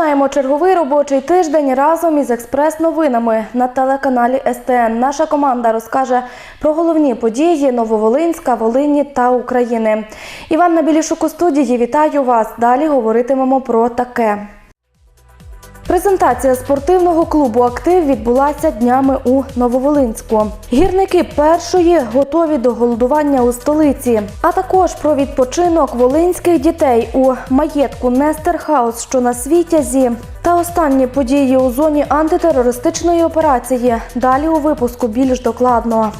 Починаємо черговий робочий тиждень разом із експрес-новинами на телеканалі СТН. Наша команда розкаже про головні події Нововолинська, Волині та України. Іванна Білішук у студії. Вітаю вас. Далі говоритимемо про таке. Презентація спортивного клубу Актив відбулася днями у Нововолинську. Гірники першої готові до голодування у столиці, а також про відпочинок волинських дітей у маєтку Нестерхаус, що на світязі. Та останні події у зоні антитерористичної операції. Далі у випуску більш докладно.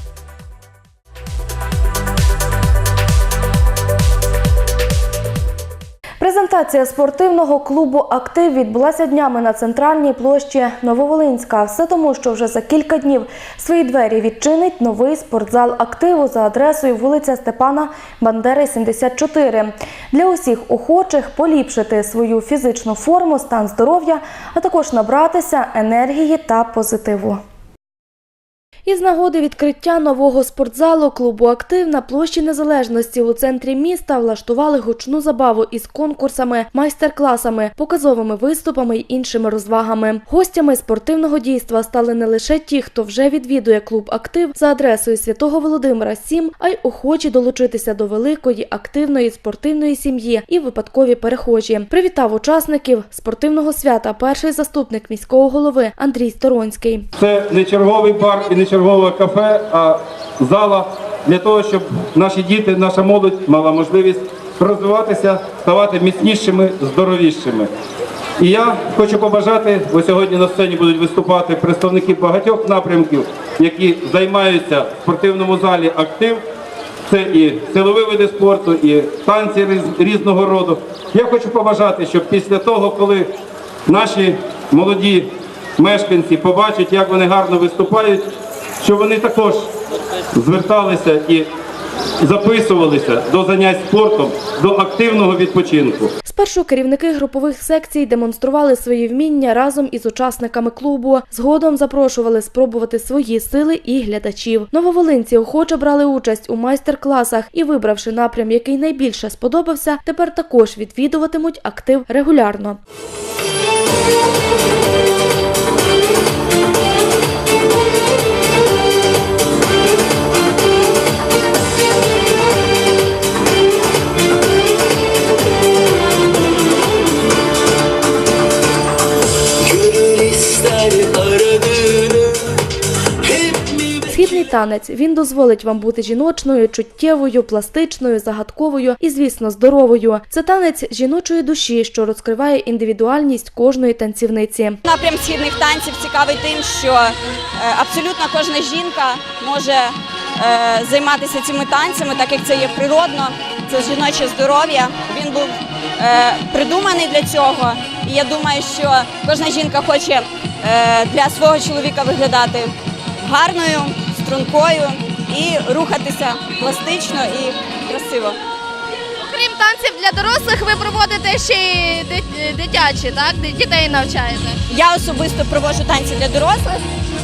Презентація спортивного клубу Актив відбулася днями на центральній площі Нововолинська. Все тому, що вже за кілька днів свої двері відчинить новий спортзал активу за адресою вулиця Степана Бандери, 74. Для усіх охочих поліпшити свою фізичну форму, стан здоров'я, а також набратися енергії та позитиву. Із нагоди відкриття нового спортзалу клубу Актив на площі Незалежності у центрі міста влаштували гучну забаву із конкурсами, майстер-класами, показовими виступами й іншими розвагами. Гостями спортивного дійства стали не лише ті, хто вже відвідує клуб Актив за адресою Святого Володимира 7, а й охочі долучитися до великої активної спортивної сім'ї і випадкові перехожі. Привітав учасників спортивного свята перший заступник міського голови Андрій Сторонський. Це не черговий бар і не чергове кафе, а зала для того, щоб наші діти, наша молодь мала можливість розвиватися, ставати міцнішими, здоровішими. І я хочу побажати, бо сьогодні на сцені будуть виступати представники багатьох напрямків, які займаються в спортивному залі актив. Це і силові види спорту, і танці різного роду. Я хочу побажати, щоб після того, коли наші молоді мешканці побачать, як вони гарно виступають, щоб вони також зверталися і записувалися до занять спортом, до активного відпочинку. Спершу керівники групових секцій демонстрували свої вміння разом із учасниками клубу. Згодом запрошували спробувати свої сили і глядачів. Нововолинці охоче брали участь у майстер-класах і, вибравши напрям, який найбільше сподобався, тепер також відвідуватимуть актив регулярно. Танець він дозволить вам бути жіночною, чуттєвою, пластичною, загадковою і, звісно, здоровою. Це танець жіночої душі, що розкриває індивідуальність кожної танцівниці. Напрям східних танців цікавий тим, що е, абсолютно кожна жінка може е, займатися цими танцями, так як це є природно, це жіноче здоров'я. Він був е, придуманий для цього. І я думаю, що кожна жінка хоче для свого чоловіка виглядати гарною, стрункою і рухатися пластично і красиво. Крім танців для дорослих, ви проводите ще й дитячі, так? Дітей навчаєте. Я особисто проводжу танці для дорослих.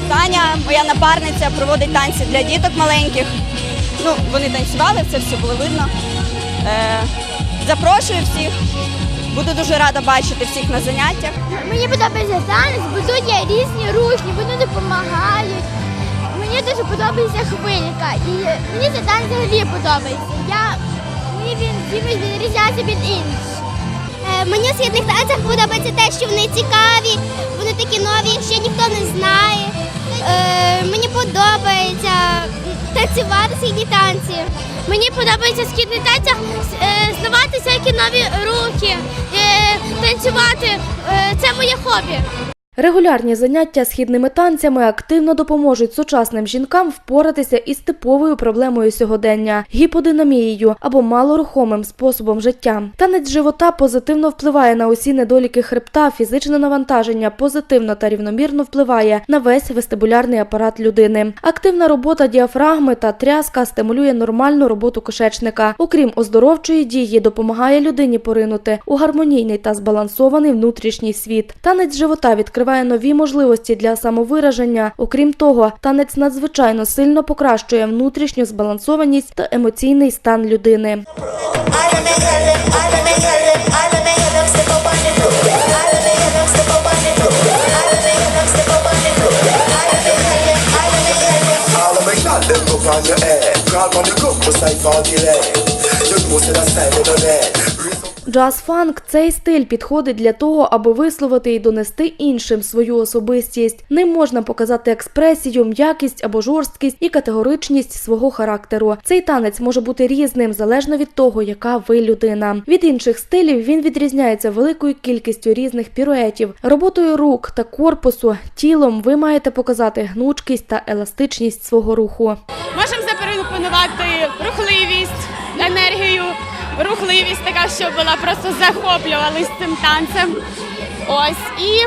Таня, моя напарниця, проводить танці для діток маленьких. Ну, вони танцювали, це все було видно. Е, запрошую всіх. Буду дуже рада бачити всіх на заняттях. Мені подобається танець, бо тут є різні рухні, вони допомагають. Мені дуже подобається хвилька. І мені цей танець взагалі подобається. Я, мені він відрізняється від інших. Мені в східних танцях подобається те, що вони цікаві, вони такі нові, ще ніхто не знає. Е, мені подобається танцювати східні танці. Мені подобається в східних танцях е, знавати всякі нові рухи, е, танцювати. Е, це моє хобі. Регулярні заняття східними танцями активно допоможуть сучасним жінкам впоратися із типовою проблемою сьогодення гіподинамією або малорухомим способом життя. Танець живота позитивно впливає на усі недоліки хребта, фізичне навантаження позитивно та рівномірно впливає на весь вестибулярний апарат людини. Активна робота діафрагми та тряска стимулює нормальну роботу кишечника. Окрім оздоровчої дії, допомагає людині поринути у гармонійний та збалансований внутрішній світ. Танець живота відкриває відкриває нові можливості для самовираження. Окрім того, танець надзвичайно сильно покращує внутрішню збалансованість та емоційний стан людини. Look your head, grab on the cook, recite for delay. You know, see the side of the bed. Джаз-фанк цей стиль підходить для того, аби висловити і донести іншим свою особистість. Ним можна показати експресію, м'якість або жорсткість і категоричність свого характеру. Цей танець може бути різним залежно від того, яка ви людина. Від інших стилів він відрізняється великою кількістю різних піруетів, роботою рук та корпусу. Тілом ви маєте показати гнучкість та еластичність свого руху. Можемо запропонувати рухливість, енергію, рухливість така, щоб була просто захоплювалась цим танцем. Ось і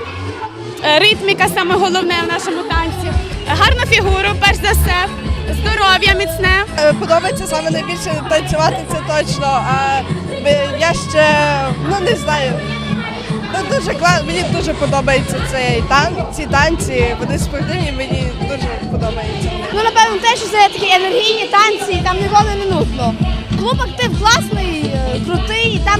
е, ритміка саме головне в нашому танці. Гарну фігуру, перш за все, здоров'я міцне. Е, Подобається саме найбільше танцювати, це точно. А я ще ну не знаю. Ну, дуже кла... Мені дуже подобається цей тан... ці танці. Вони спортивні, мені дуже подобається. Ну, напевно, те, що це такі енергійні танці, і там ніколи не нудно. Клуб актив класний, крутий, і там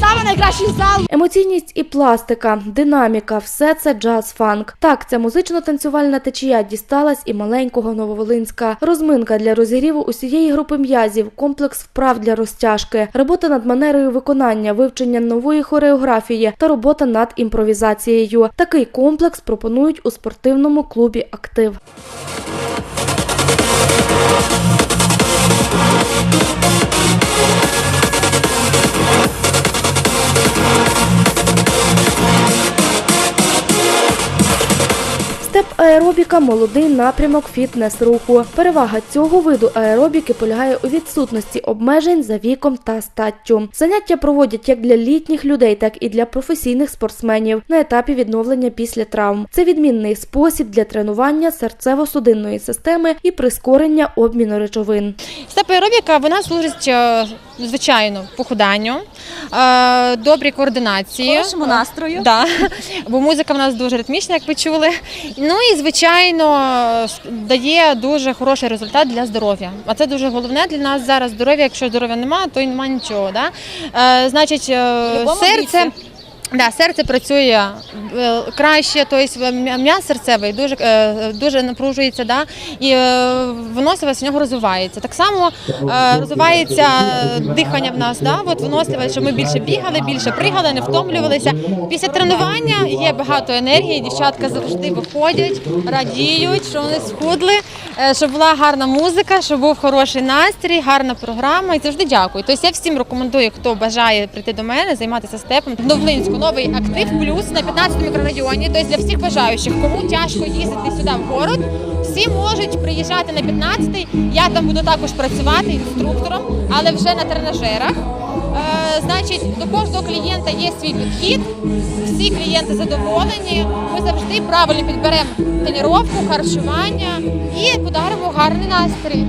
саме найкращий зал. Емоційність і пластика, динаміка все це джаз-фанк. Так, ця музично-танцювальна течія дісталась і маленького Нововолинська. Розминка для розігріву усієї групи м'язів, комплекс вправ для розтяжки, робота над манерою виконання, вивчення нової хореографії та робота над імпровізацією. Такий комплекс пропонують у спортивному клубі Актив. Аеробіка молодий напрямок фітнес-руху. Перевага цього виду аеробіки полягає у відсутності обмежень за віком та статтю. Заняття проводять як для літніх людей, так і для професійних спортсменів на етапі відновлення після травм. Це відмінний спосіб для тренування серцево-судинної системи і прискорення обміну речовин. Степ аеробіка вона служить е, звичайно похуданню, е, добрій координації. Хорошому настрою. Да, бо музика в нас дуже ритмічна, як ви чули. Ну і звичайно дає дуже хороший результат для здоров'я. А це дуже головне для нас зараз. Здоров'я, якщо здоров'я немає, то й немає нічого. Да? Е, значить, е, серце. Да, серце працює е, краще, тобто м'я- м'яз серцевий дуже, е, дуже напружується, да, і е, виносливість в нього розвивається. Так само розвивається дихання в нас, да, от виносливість, щоб ми більше бігали, більше пригали, не втомлювалися. Після тренування є багато енергії, дівчатка завжди виходять, радіють, що вони схудли, щоб була гарна музика, щоб був хороший настрій, гарна програма. І завжди дякую. Тобто я всім рекомендую, хто бажає прийти до мене, займатися степом. В Новлинську новий актив плюс на 15 мікрорайоні. Тобто для всіх бажаючих, кому тяжко їздити сюди в город, всі можуть приїжджати на 15-й. Я там буду також працювати інструктором, але вже на тренажерах. Е, значить, до кожного клієнта є свій підхід. Всі клієнти задоволені. Ми завжди правильно підберемо тренування, харчування і подаримо гарний настрій.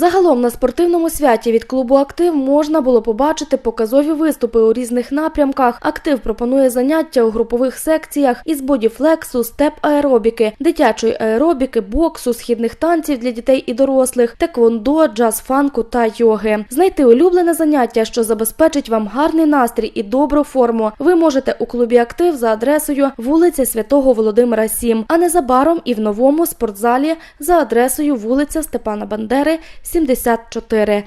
Загалом на спортивному святі від клубу Актив можна було побачити показові виступи у різних напрямках. Актив пропонує заняття у групових секціях із бодіфлексу, степ аеробіки, дитячої аеробіки, боксу, східних танців для дітей і дорослих, теквондо, джаз-фанку та йоги. Знайти улюблене заняття, що забезпечить вам гарний настрій і добру форму. Ви можете у клубі Актив за адресою вулиця Святого Володимира 7, а незабаром і в новому спортзалі за адресою вулиця Степана Бандери 74.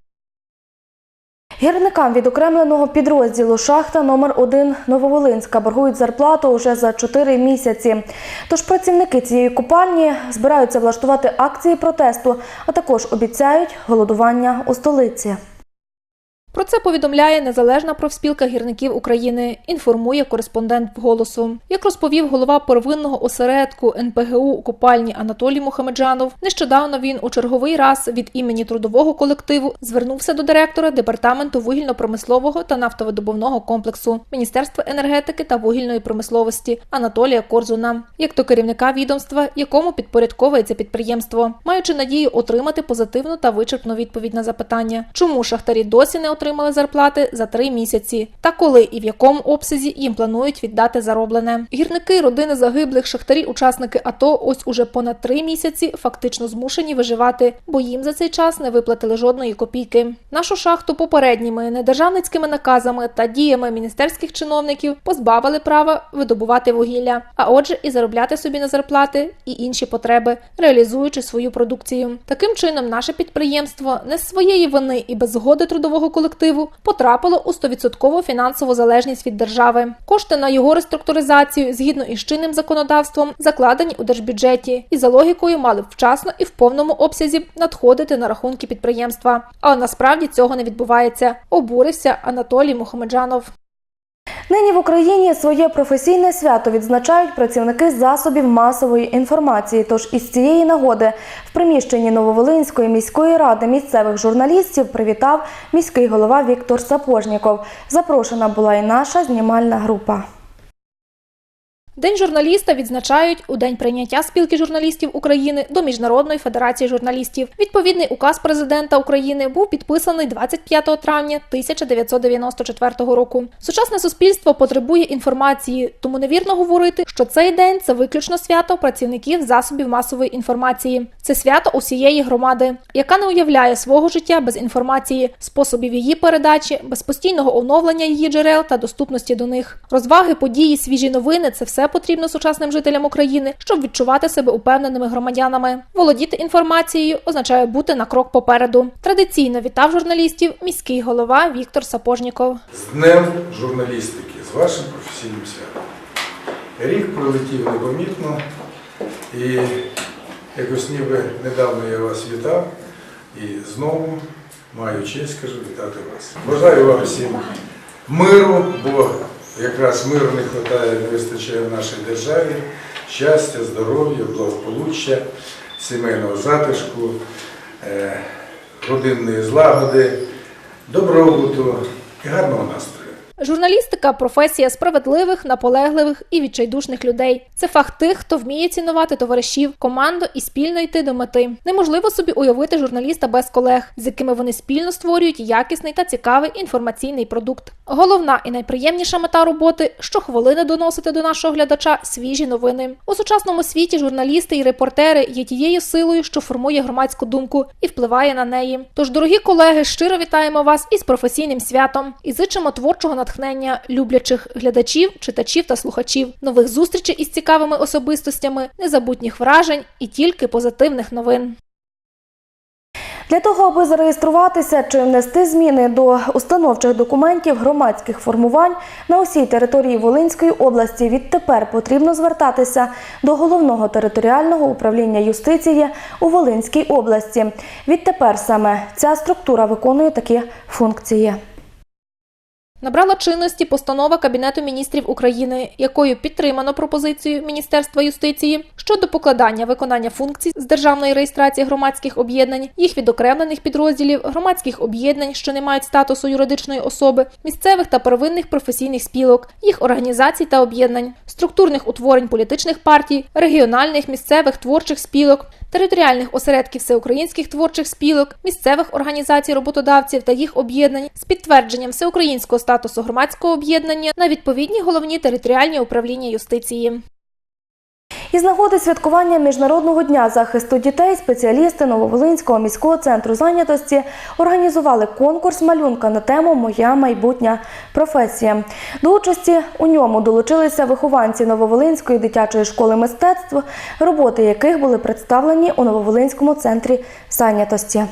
Гірникам відокремленого підрозділу шахта номер 1 Нововолинська боргують зарплату уже за 4 місяці. Тож працівники цієї купальні збираються влаштувати акції протесту, а також обіцяють голодування у столиці. Про це повідомляє незалежна профспілка гірників України. Інформує кореспондент голосу. Як розповів голова первинного осередку НПГУ у копальні Анатолій Мухамеджанов, нещодавно він у черговий раз від імені трудового колективу звернувся до директора департаменту вугільно-промислового та нафтовидобувного комплексу Міністерства енергетики та вугільної промисловості Анатолія Корзуна, як до керівника відомства, якому підпорядковується підприємство, маючи надію отримати позитивну та вичерпну відповідь на запитання, чому шахтарі досі не отримали отримали зарплати за три місяці, та коли і в якому обсязі їм планують віддати зароблене. Гірники, родини загиблих, шахтарі, учасники АТО ось уже понад три місяці фактично змушені виживати, бо їм за цей час не виплатили жодної копійки. Нашу шахту попередніми недержавницькими наказами та діями міністерських чиновників позбавили права видобувати вугілля, а отже, і заробляти собі на зарплати і інші потреби, реалізуючи свою продукцію. Таким чином, наше підприємство не з своєї вини і без згоди трудового колективу потрапило у 100% фінансову залежність від держави. Кошти на його реструктуризацію згідно із чинним законодавством закладені у держбюджеті і за логікою мали б вчасно і в повному обсязі надходити на рахунки підприємства. Але насправді цього не відбувається. Обурився Анатолій Мухамеджанов. Нині в Україні своє професійне свято відзначають працівники засобів масової інформації. Тож із цієї нагоди в приміщенні Нововолинської міської ради місцевих журналістів привітав міський голова Віктор Сапожніков. Запрошена була і наша знімальна група. День журналіста відзначають у день прийняття спілки журналістів України до Міжнародної федерації журналістів. Відповідний указ президента України був підписаний 25 травня 1994 року. Сучасне суспільство потребує інформації, тому невірно говорити, що цей день це виключно свято працівників засобів масової інформації. Це свято усієї громади, яка не уявляє свого життя без інформації, способів її передачі, без постійного оновлення її джерел та доступності до них. Розваги, події, свіжі новини це все потрібно сучасним жителям України, щоб відчувати себе упевненими громадянами. Володіти інформацією означає бути на крок попереду. Традиційно вітав журналістів міський голова Віктор Сапожніков. З Днем журналістики, з вашим професійним святом. Рік пролетів непомітно і якось ніби недавно я вас вітав і знову маю честь, кажу, вітати вас. Бажаю вам всім миру, бо якраз миру не вистачає, не вистачає в нашій державі, щастя, здоров'я, благополуччя, сімейного затишку, е, родинної злагоди, добробуту і гарного настрою. Журналістика професія справедливих, наполегливих і відчайдушних людей. Це фах тих, хто вміє цінувати товаришів, команду і спільно йти до мети. Неможливо собі уявити журналіста без колег, з якими вони спільно створюють якісний та цікавий інформаційний продукт. Головна і найприємніша мета роботи щохвилини доносити до нашого глядача свіжі новини. У сучасному світі журналісти і репортери є тією силою, що формує громадську думку і впливає на неї. Тож, дорогі колеги, щиро вітаємо вас із професійним святом і зичимо творчого натхнення люблячих глядачів, читачів та слухачів, нових зустрічей із цікавими особистостями, незабутніх вражень і тільки позитивних новин. Для того, аби зареєструватися чи внести зміни до установчих документів громадських формувань на усій території Волинської області, відтепер потрібно звертатися до головного територіального управління юстиції у Волинській області. Відтепер саме ця структура виконує такі функції. Набрала чинності постанова Кабінету міністрів України, якою підтримано пропозицію Міністерства юстиції щодо покладання виконання функцій з державної реєстрації громадських об'єднань, їх відокремлених підрозділів, громадських об'єднань, що не мають статусу юридичної особи, місцевих та первинних професійних спілок, їх організацій та об'єднань, структурних утворень політичних партій, регіональних місцевих творчих спілок, територіальних осередків всеукраїнських творчих спілок, місцевих організацій роботодавців та їх об'єднань з підтвердженням всеукраїнського статусу громадського об'єднання на відповідні головні територіальні управління юстиції. Із нагоди святкування Міжнародного дня захисту дітей спеціалісти Нововолинського міського центру зайнятості організували конкурс малюнка на тему Моя майбутня професія. До участі у ньому долучилися вихованці Нововолинської дитячої школи мистецтв, роботи яких були представлені у Нововолинському центрі зайнятості.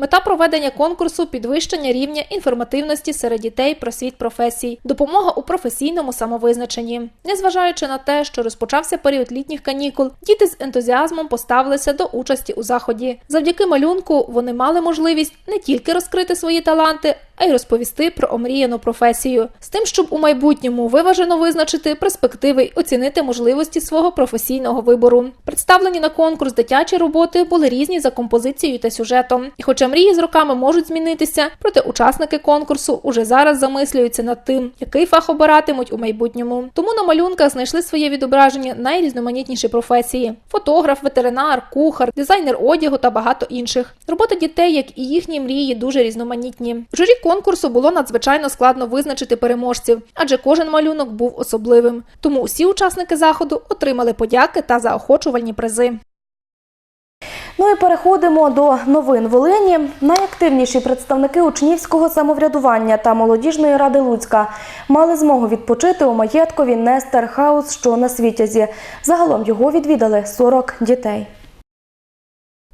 Мета проведення конкурсу підвищення рівня інформативності серед дітей про світ професій, допомога у професійному самовизначенні. Незважаючи на те, що розпочався період літніх канікул, діти з ентузіазмом поставилися до участі у заході. Завдяки малюнку вони мали можливість не тільки розкрити свої таланти, а й розповісти про омріяну професію, з тим, щоб у майбутньому виважено визначити перспективи й оцінити можливості свого професійного вибору. Представлені на конкурс дитячі роботи були різні за композицією та сюжетом. І хоча мрії з роками можуть змінитися, проте учасники конкурсу уже зараз замислюються над тим, який фах обиратимуть у майбутньому. Тому на малюнках знайшли своє відображення найрізноманітніші професії: фотограф, ветеринар, кухар, дизайнер одягу та багато інших. Роботи дітей, як і їхні мрії, дуже різноманітні. Журі конкурсу було надзвичайно складно визначити переможців, адже кожен малюнок був особливим. Тому усі учасники заходу отримали подяки та заохочувальні призи. Ну і переходимо до новин Волині. Найактивніші представники учнівського самоврядування та молодіжної ради Луцька мали змогу відпочити у маєткові Нестер Хаус, що на Світязі. Загалом його відвідали 40 дітей.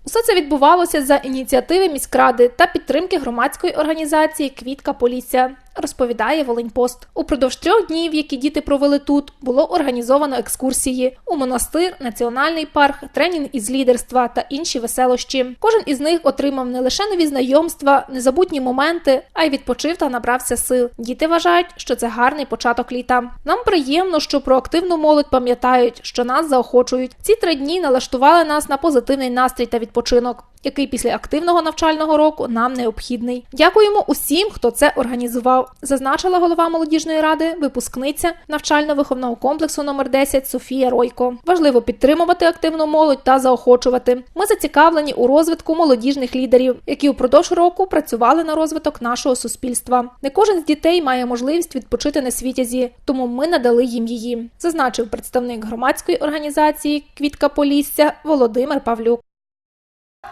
Усе це відбувалося за ініціативи міськради та підтримки громадської організації Квітка Полісся. Розповідає Волиньпост. Упродовж трьох днів, які діти провели тут, було організовано екскурсії у монастир, національний парк, тренінг із лідерства та інші веселощі. Кожен із них отримав не лише нові знайомства, незабутні моменти, а й відпочив та набрався сил. Діти вважають, що це гарний початок літа. Нам приємно, що про активну молодь пам'ятають, що нас заохочують. Ці три дні налаштували нас на позитивний настрій та відпочинок, який після активного навчального року нам необхідний. Дякуємо усім, хто це організував, зазначила голова молодіжної ради, випускниця навчально-виховного комплексу номер 10 Софія Ройко. Важливо підтримувати активну молодь та заохочувати. Ми зацікавлені у розвитку молодіжних лідерів, які упродовж року працювали на розвиток нашого суспільства. Не кожен з дітей має можливість відпочити на світязі, тому ми надали їм її, зазначив представник громадської організації Квітка Полісся Володимир Павлюк.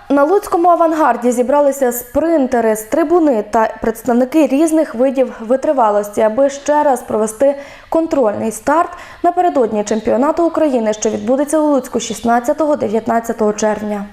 На Луцькому авангарді зібралися спринтери з трибуни та представники різних видів витривалості, аби ще раз провести контрольний старт напередодні чемпіонату України, що відбудеться у Луцьку 16-19 червня.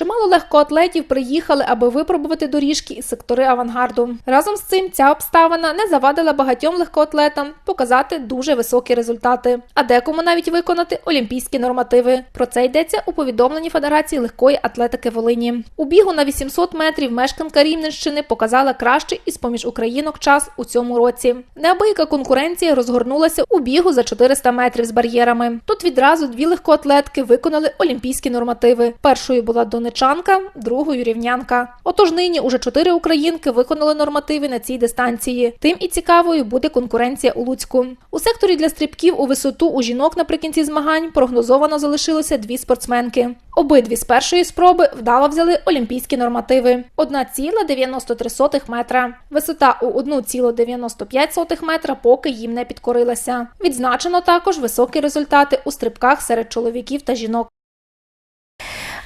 Чимало легкоатлетів приїхали, аби випробувати доріжки і сектори авангарду. Разом з цим ця обставина не завадила багатьом легкоатлетам показати дуже високі результати, а декому навіть виконати олімпійські нормативи. Про це йдеться у повідомленні Федерації легкої атлетики Волині. У бігу на 800 метрів мешканка Рівненщини показала кращий із поміж українок час у цьому році. Неабияка конкуренція розгорнулася у бігу за 400 метрів з бар'єрами. Тут відразу дві легкоатлетки виконали олімпійські нормативи. Першою була донечанка, другою рівнянка. Отож нині уже чотири українки виконали нормативи на цій дистанції. Тим і цікавою буде конкуренція у Луцьку. У секторі для стрибків у висоту у жінок наприкінці змагань прогнозовано залишилося дві спортсменки. Обидві з першої спроби вдало взяли олімпійські нормативи: 1,93 метра. Висота у 1,95 метра поки їм не підкорилася. Відзначено також високі результати у стрибках серед чоловіків та жінок.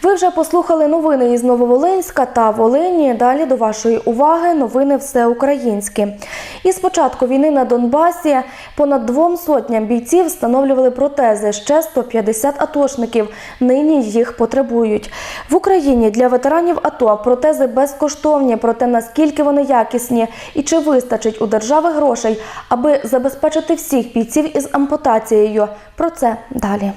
Ви вже послухали новини із Нововолинська та Волині. Далі до вашої уваги новини всеукраїнські. І з початку війни на Донбасі понад двом сотням бійців встановлювали протези. Ще 150 атошників нині їх потребують. В Україні для ветеранів АТО протези безкоштовні, проте наскільки вони якісні і чи вистачить у держави грошей, аби забезпечити всіх бійців із ампутацією. Про це далі.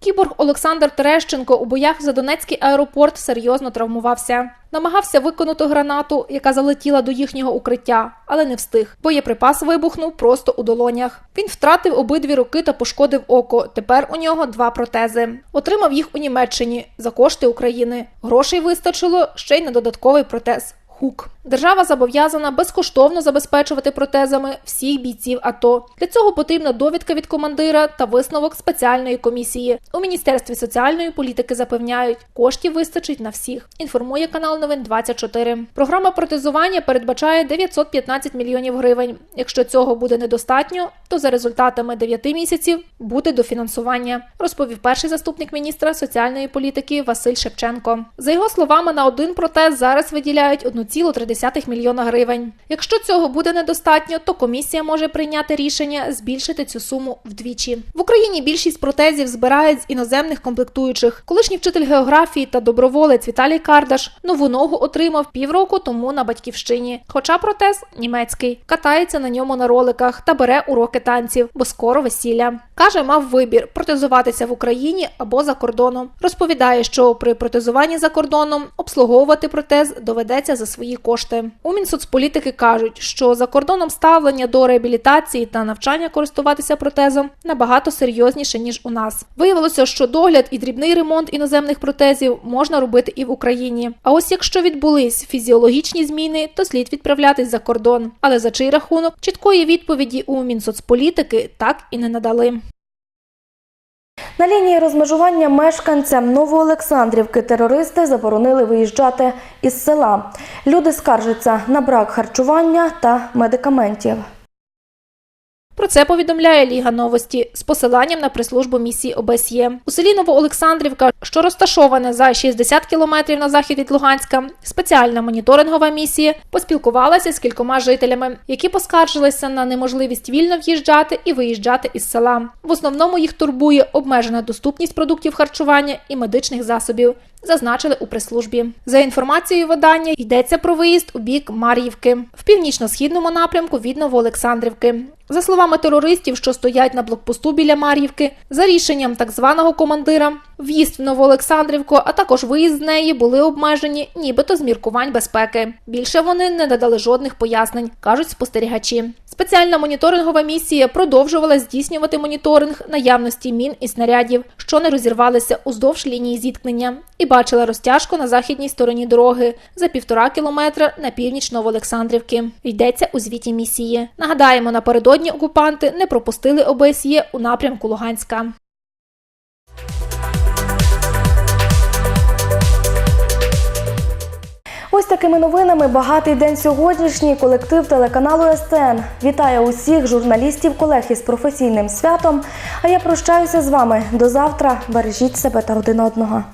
Кіборг Олександр Терещенко у боях за Донецький аеропорт серйозно травмувався. Намагався виконати гранату, яка залетіла до їхнього укриття, але не встиг. Боєприпас вибухнув просто у долонях. Він втратив обидві руки та пошкодив око. Тепер у нього два протези. Отримав їх у Німеччині за кошти України. Грошей вистачило ще й на додатковий протез. Хук. Держава зобов'язана безкоштовно забезпечувати протезами всіх бійців АТО. Для цього потрібна довідка від командира та висновок спеціальної комісії. У Міністерстві соціальної політики запевняють, коштів вистачить на всіх. Інформує канал Новин 24. Програма протезування передбачає 915 мільйонів гривень. Якщо цього буде недостатньо, то за результатами 9 місяців буде дофінансування, розповів перший заступник міністра соціальної політики Василь Шевченко. За його словами, на один протез зараз виділяють 1,3 мільйона гривень. Якщо цього буде недостатньо, то комісія може прийняти рішення збільшити цю суму вдвічі. В Україні більшість протезів збирають з іноземних комплектуючих. Колишній вчитель географії та доброволець Віталій Кардаш нову ногу отримав півроку тому на батьківщині. Хоча протез німецький катається на ньому на роликах та бере уроки танців, бо скоро весілля. Каже, мав вибір протезуватися в Україні або за кордоном. Розповідає, що при протезуванні за кордоном обслуговувати протез доведеться за свої свої кошти. У Мінсоцполітики кажуть, що за кордоном ставлення до реабілітації та навчання користуватися протезом набагато серйозніше ніж у нас. Виявилося, що догляд і дрібний ремонт іноземних протезів можна робити і в Україні. А ось якщо відбулись фізіологічні зміни, то слід відправлятись за кордон. Але за чий рахунок чіткої відповіді у Мінсоцполітики так і не надали. На лінії розмежування мешканцям Новоолександрівки терористи заборонили виїжджати із села. Люди скаржаться на брак харчування та медикаментів. Про це повідомляє Ліга Новості з посиланням на прес-службу місії ОБСЄ. У селі Новоолександрівка, що розташоване за 60 кілометрів на захід від Луганська, спеціальна моніторингова місія поспілкувалася з кількома жителями, які поскаржилися на неможливість вільно в'їжджати і виїжджати із села. В основному їх турбує обмежена доступність продуктів харчування і медичних засобів. Зазначили у прес-службі. За інформацією видання йдеться про виїзд у бік Мар'ївки в північно-східному напрямку від Новоолександрівки. За словами терористів, що стоять на блокпосту біля Мар'ївки, за рішенням так званого командира, в'їзд в Новоолександрівку, а також виїзд з неї були обмежені, нібито з міркувань безпеки. Більше вони не надали жодних пояснень, кажуть спостерігачі. Спеціальна моніторингова місія продовжувала здійснювати моніторинг наявності мін і снарядів, що не розірвалися уздовж лінії зіткнення, і бачила розтяжку на західній стороні дороги за півтора кілометра на північ Новоолександрівки. Йдеться у звіті місії. Нагадаємо, напередодні окупанти не пропустили ОБСЄ у напрямку Луганська. Ось такими новинами багатий день сьогоднішній колектив телеканалу СТН. Вітаю усіх журналістів, колег із професійним святом. А я прощаюся з вами до завтра. Бережіть себе та один одного.